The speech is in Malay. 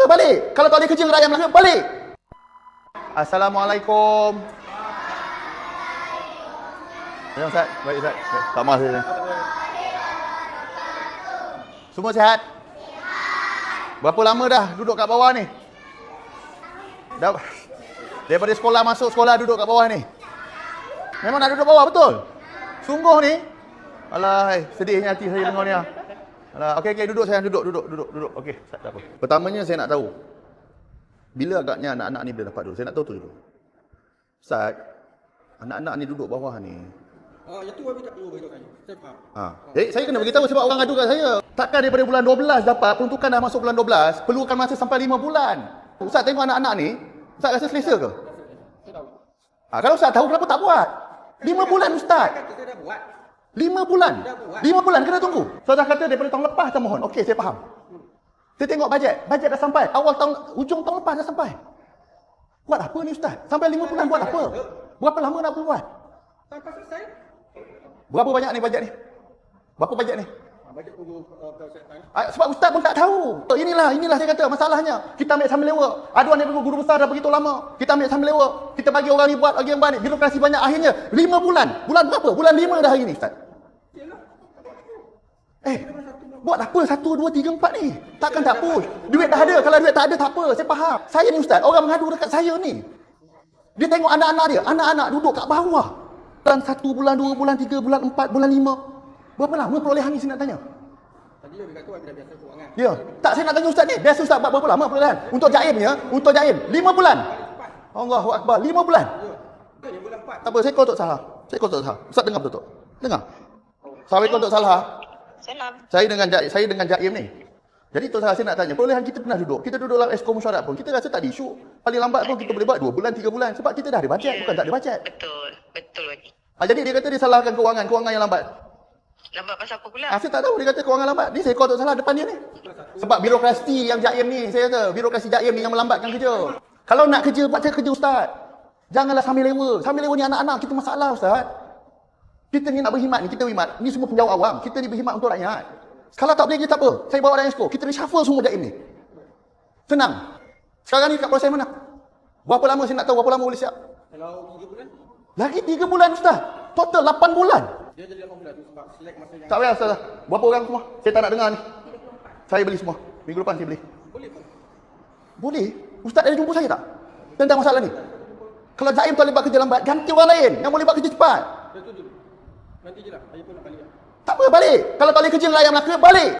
apa balik. Kalau tak boleh kerja rakyat Melaka, balik. Assalamualaikum. Ya Ustaz, baik Ustaz. Baik. Tak maaf saya. Semua sihat? Berapa lama dah duduk kat bawah ni? Dah daripada sekolah masuk sekolah duduk kat bawah ni. Memang nak duduk bawah betul? Sungguh ni. Alah, hai, sedihnya hati saya dengar ni. ah. Alah, okey okey duduk sayang duduk duduk duduk duduk. Okey, tak apa. Pertamanya saya nak tahu. Bila agaknya anak-anak ni boleh dapat dulu? Saya nak tahu tu dulu. Ustaz, anak-anak ni duduk bawah ni. Ah, yang tu Wabi tak perlu beritahu saya. Saya faham. Ha. Eh, saya kena beritahu sebab orang adu kat saya. Takkan daripada bulan 12 dapat, peruntukan dah masuk bulan 12, perlukan masa sampai 5 bulan. Ustaz tengok anak-anak ni, Ustaz rasa selesa ke? Saya tahu. Ha, kalau Ustaz tahu, kenapa tak buat? 5 bulan Ustaz. Saya kata saya dah buat. 5 bulan. 5 bulan kena tunggu. Saudara kata daripada tahun lepas tak mohon. Okey, saya faham. Saya tengok bajet. Bajet dah sampai. Awal tahun, ujung tahun lepas dah sampai. Buat apa ni Ustaz? Sampai 5 bulan buat apa? Berapa lama nak buat? Sampai selesai. Berapa banyak ni bajet ni? Berapa bajet ni? Ah, bajet tunggu uh. Ah, Sebab ustaz pun tak tahu. Inilah, inilah saya kata masalahnya. Kita ambil sambil lewa. Aduan daripada guru besar dah begitu lama. Kita ambil sambil lewa. Kita bagi orang ni buat lagi yang banyak. Birokrasi banyak. Akhirnya, lima bulan. Bulan berapa? Bulan lima dah hari ni, Ustaz. Eh, buat apa? Satu, dua, tiga, empat ni? Takkan tak push. Duit dah ada. Kalau duit tak ada, tak apa. Saya faham. Saya ni, Ustaz. Orang mengadu dekat saya ni. Dia tengok anak-anak dia. Anak-anak duduk kat bawah. Bulan satu, bulan dua, bulan tiga, bulan empat, bulan lima. Berapa lama perolehan ni saya nak tanya? Tadi Wabi kata dah biasa kewangan. Ya. Tak saya nak tanya ustaz ni. Biasa ustaz buat berapa lama perolehan? Untuk Jaim ya. Untuk Jaim. Lima bulan. Allahu Akbar. Lima bulan. Bukan yang bulan 4. Tak apa. Saya call Tok Salah. Saya call Tok Salah. Ustaz dengar betul-betul. Dengar. Assalamualaikum Tok Salah. Salam. Saya dengan Jaim, saya dengan Jaim ni. Jadi Tok Salah saya nak tanya. Perolehan kita pernah duduk. Kita duduk dalam esko mesyuarat pun. Kita rasa tak ada isu. Paling lambat pun kita boleh buat dua bulan, tiga bulan. Sebab kita dah ada bajet. Bukan tak ada bajet. Betul. Betul lagi. Ha, jadi dia kata dia salahkan kewangan. Kewangan yang lambat. Lambat pasal apa pula? Ah, saya tak tahu dia kata kewangan lambat. Ni saya call Tok Salah depan dia ni. Sebab birokrasi yang Jaim ni, saya kata, birokrasi Jaim ni yang melambatkan kerja. Kalau nak kerja, buat saya kerja Ustaz. Janganlah sambil lewa. Sambil lewa ni anak-anak kita masalah Ustaz. Kita ni nak berkhidmat ni, kita berkhidmat. Ni semua penjawat awam. Kita ni berkhidmat untuk rakyat. Kalau tak boleh kerja tak apa. Saya bawa dalam exco. Kita reshuffle semua Jaim ni. Senang. Sekarang ni kat proses mana? Berapa lama saya nak tahu berapa lama boleh siap? Kalau 3 bulan, Lagi 3 bulan Ustaz. Total 8 bulan. dia jadi 8 bulan tu sebab select masa yang Tak payah Ustaz. Berapa orang semua? Saya tak nak dengar ni. Saya beli semua. Minggu depan saya beli. boleh pun. Boleh? Ustaz ada jumpa saya tak? Tentang masalah ni. Kalau Jaim tak boleh buat kerja lambat, ganti orang lain yang boleh buat kerja cepat. Saya setuju. Nanti je lah. Saya pun nak balik. Tak apa, balik. Kalau tak boleh kerja rakyat Melaka, balik.